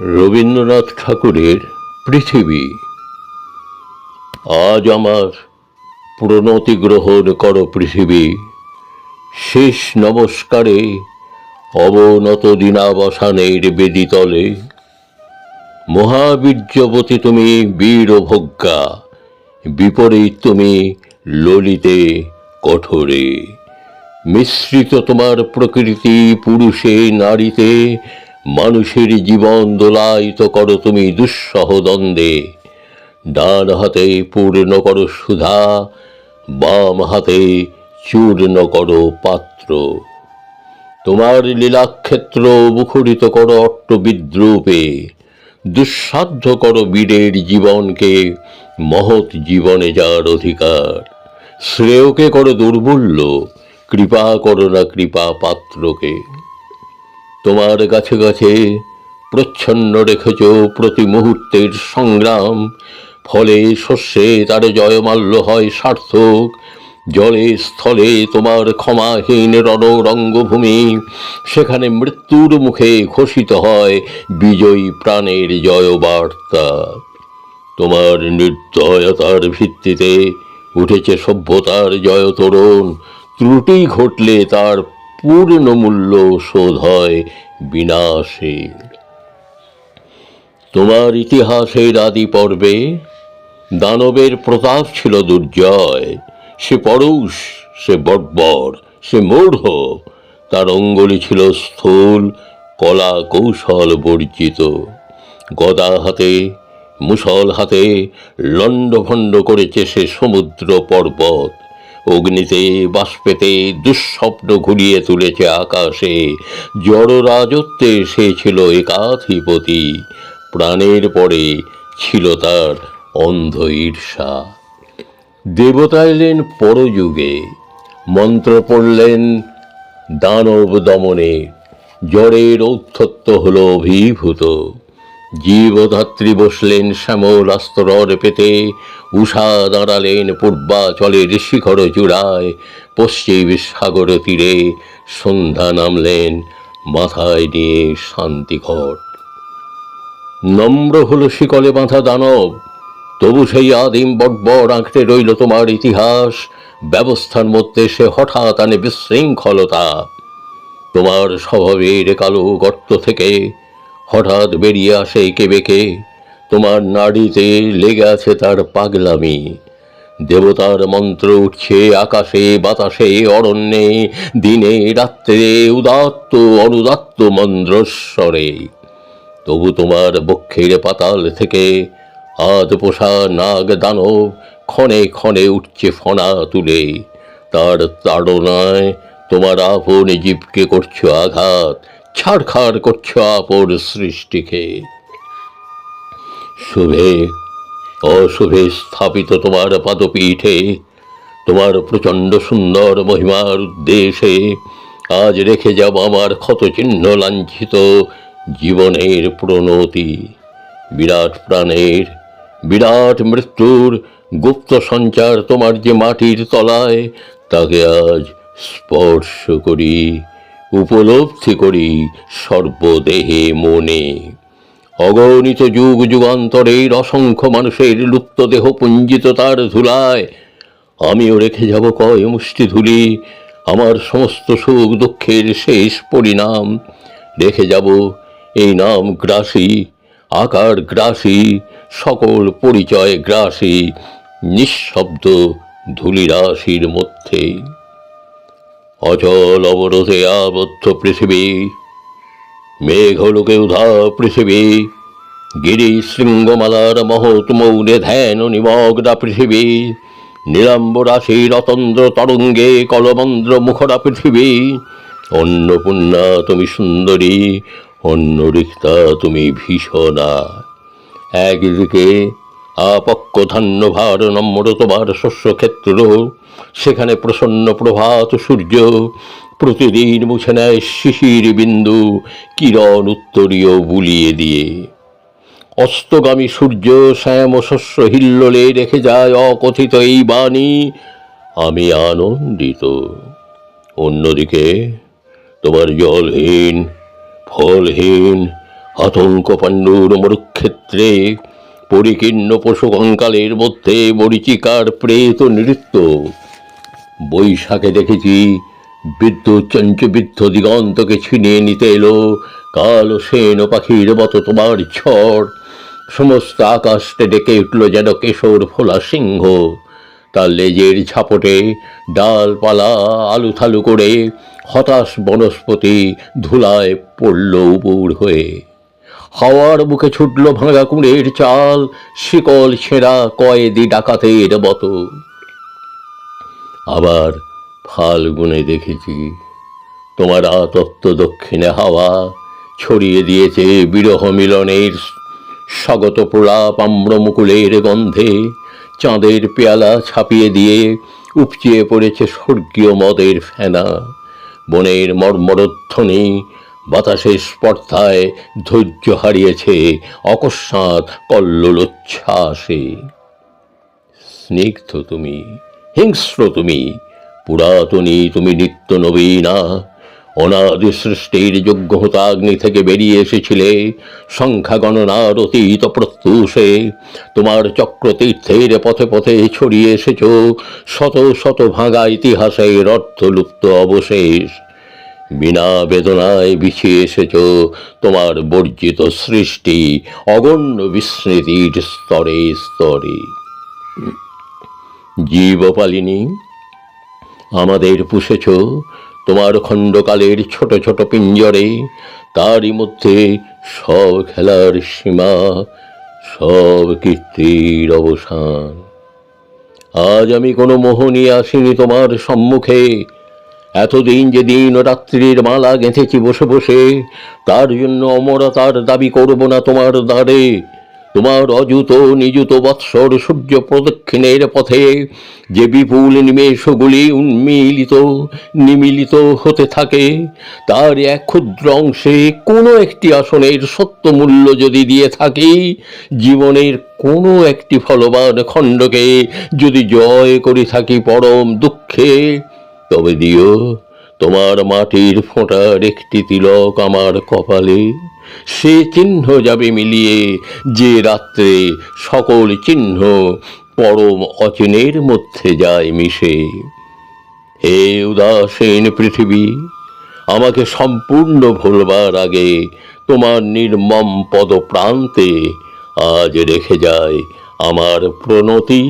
রবীন্দ্রনাথ ঠাকুরের পৃথিবী। আজ আমার প্রণতি গ্রহণ করো পৃথিবী। শেষ নমস্কারে অবনত দিনাবসানের বেদিতলে। মহাবীর্যবতী তুমি বীরভোগ্যা, বিপরীত তুমি ললিতে কঠোরে। মিশ্রিত তোমার প্রকৃতি পুরুষে নারীতে মানুষের জীবন দোলায়িত করো তুমি দুঃসহ দ্বন্দ্বে। ডান হাতে পূর্ণ করো সুধা, বাম হাতে চূর্ণ করো পাত্র। তোমার লীলাক্ষেত্র মুখরিত করো অট্ট বিদ্রুপে। দুঃসাধ্য করো বীরের জীবনকে, মহৎ জীবনে যার অধিকার। শ্রেয়কে করো দুর্মূল্য কৃপা করো না কৃপা পাত্রকে। তোমার কাছে কাছে প্রচ্ছন্ন রেখেছ প্রতি মুহূর্তের সংগ্রাম। ফলে শস্যে তার জয়মাল্য হয় সার্থক। জলে স্থলে তোমার ক্ষমাহীন রণরঙ্গভূমি। সেখানে মৃত্যুর মুখে ঘোষিত হয় বিজয়ী প্রাণের জয়বার্তা। তোমার নির্দয়তার ভিত্তিতে উঠেছে সভ্যতার জয়তরণ। ত্রুটি ঘটলে তার পূর্ণ মূল্য শোধ হয় বিনাশে তোমার ইতিহাসের আদি পর্বে দানবের প্রতাপ ছিল দুর্জয়। সে পরুষ, সে বর্বর, সে মূঢ়। তার অঙ্গলি ছিল স্থূল কলা কৌশল বর্জিত। গদা হাতে মুসল হাতে লণ্ডভণ্ড করেছে সে সমুদ্র পর্বত। অগ্নিতে, বাষ্পেতে দুঃস্বপ্ন ঘুরিয়ে তুলেছে আকাশে। জড় রাজত্বে সে ছিল একাধিপতি। প্রাণের পরে ছিল তার অন্ধ ঈর্ষা। দেবতা এলেন পরযুগে। মন্ত্র পড়লেন, দানব দমনে। জ্বরের ঔদ্ধত্য হল অভিভূত। জীবধাত্রী বসলেন শ্যামল আস্তরর পেতে উষা দাঁড়ালেন পূর্বাচলের শিখর চূড়ায়, পশ্চিম সাগর তীরে সন্ধ্যা নামলেন মাথায় নিয়ে শান্তিঘট। নম্র হল শিকলে বাঁধা দানব, তবু সেই আদিম বর্বর আঁকড়ে রইল তোমার ইতিহাস, ব্যবস্থার মধ্যে সে হঠাৎ আনে বিশৃঙ্খলতা। তোমার স্বভাবের কালো গর্ত থেকে হঠাৎ বেরিয়ে আসে কেবেকে তোমার নাড়িতে লেগে আছে তার পাগলামি। দেবতার মন্ত্র উঠছে আকাশে, বাতাসে, অরণ্যে, দিনে, রাত্রে, উদাত্ত, অনুদাত্ত মন্দ্রস্বরে তবু তোমার বক্ষের পাতাল থেকে আধ পোষা নাগ দানব ক্ষণে ক্ষণে উঠছে ফনা তুলে। তার তাড়নায় তোমার আপন জীবকে করছ আঘাত। ছাড়খাড় করছ আপন সৃষ্টিকে। শুভে, অশুভে স্থাপিত তোমার পাদপীঠে, তোমার প্রচণ্ড সুন্দর মহিমার উদ্দেশ্যে আজ রেখে যাব আমার ক্ষতচিহ্ন লাঞ্ছিত জীবনের প্রণতি। বিরাট প্রাণের, বিরাট মৃত্যুর গুপ্ত সঞ্চার তোমার যে মাটির তলায়, তাকে আজ স্পর্শ করি। উপলব্ধি করি সর্বদেহে মনে। অগণিত যুগ যুগান্তরের অসংখ্য মানুষের লুপ্ত দেহ পুঞ্জিত তার ধুলায়। আমিও রেখে যাব কয় মুষ্টি ধুলি, আমার সমস্ত সুখ দুঃখের শেষ পরিণাম। রেখে যাব এই নাম গ্রাসী, আকার গ্রাসী, সকল পরিচয় গ্রাসী, নিঃশব্দ ধুলিরাশির মধ্যে। অচল অবরোধে আবদ্ধ পৃথিবী, মেঘলোকে উধা পৃথিবী গিরি শৃঙ্গমালার মহৎ মৌনে ধ্যান নিমগ্না পৃথিবী নীলাম্ব রাশি রতন্দ্র তরঙ্গে কলমন্দ্র মুখরা পৃথিবী, অন্নপূর্ণা তুমি সুন্দরী অন্য রিক্তা তুমি ভীষণা। একদিকে আপক্ষ ধান্যভার নম্র তোমার শস্যক্ষেত্র। সেখানে প্রসন্ন প্রভাত সূর্য। প্রতিদিন মুছে নেয় শিশির বিন্দু কিরণ উত্তরীয় বুলিয়ে দিয়ে। অস্তগামী সূর্য শ্যাম শস্য হিল্লোলে রেখে যায় অকথিত এই বাণী। আমি আনন্দিত। অন্যদিকে তোমার জলহীন, ফলহীন আতঙ্ক পাণ্ডুর মরুক্ষেত্রে পরিকীর্ণ পশু কঙ্কালের মধ্যে মরিচিকার প্রেত নৃত্য। বৈশাখে দেখেছি বিদ্যুৎ চঞ্চবিদ্ধ দিগন্তকে ছিনিয়ে নিতে এলো কালো সেন পাখির মতো তোমার ঝড়। সমস্ত আকাশকে ডেকে উঠল যেন কেশর ফোলা সিংহ। তার লেজের ঝাপটে ডালপালা আলু থালু করে হতাশ বনস্পতি ধুলায় পড়ল উপুর হয়ে। হাওয়ার বুকে ছুটল ভাঙা কুঁড়ের চাল, শিকল ছেঁড়া কয়েদি ডাকাতের মতো আবার ফাল্গুনে দেখেছি, তোমার আতত্ত দক্ষিণে হাওয়া ছড়িয়ে দিয়েছে বিরহ মিলনের স্বাগত প্রলাপ আম্রমুকুলের গন্ধে। চাঁদের পেয়ালা ছাপিয়ে দিয়ে উপচিয়ে পড়েছে স্বর্গীয় মদের ফেনা। বনের মর্মরধ্বনি বাতাসের স্পর্ধায় ধৈর্য হারিয়েছে অকস্মাৎ কল্লোলোচ্ছ্বাসে। স্নিগ্ধ তুমি, হিংস্র তুমি, পুরাতনী তুমি নিত্য নবীনা, অনাদি সৃষ্টির যোগ্য হতাগ্নি থেকে বেরিয়ে এসেছিলে সংখ্যা গণনার অতীত প্রত্যুষে, তোমার চক্রতীর্থের পথে পথে ছড়িয়ে এসেছ, শত শত ভাঙা ইতিহাসের অর্থলুপ্ত অবশেষ। বিনা বেদনায় বিছিয়ে এসেছ তোমার বর্জিত সৃষ্টি, অগণ্য বিস্মৃতির স্তরে স্তরে। জীবপালিনী, আমাদের পুষেছ তোমার খণ্ডকালের ছোট ছোট পিঞ্জরে, তারই মধ্যে সব খেলার সীমা সব কীর্তির অবসান। আজ আমি কোনো মোহ নিয়ে আসিনি তোমার সম্মুখে এতদিন যে দিন ও রাত্রির মালা গেঁথেছি বসে বসে, তার জন্য অমরতার দাবি করব না তোমার দ্বারে। তোমার অযুত নিযুত বৎসর সূর্য প্রদক্ষিণের পথে যে বিপুল নিমেষগুলি উন্মিলিত, নিমিলিত হতে থাকে, তার এক ক্ষুদ্র অংশে কোনো একটি আসনের সত্য মূল্য যদি দিয়ে থাকি, জীবনের কোনো একটি ফলবান খণ্ডকে যদি জয় করে থাকি পরম দুঃখে তবে দিও, তোমার মাটির ফোঁটার একটি তিলক আমার কপালে। সে চিহ্ন যাবে মিলিয়ে যে রাত্রে সকল চিহ্ন পরম অচিনের মধ্যে যায় মিশে। হে উদাসীন পৃথিবী, আমাকে সম্পূর্ণ ভুলবার আগে তোমার নির্মম পদপ্রান্তে আজ রেখে যায় আমার প্রণতি।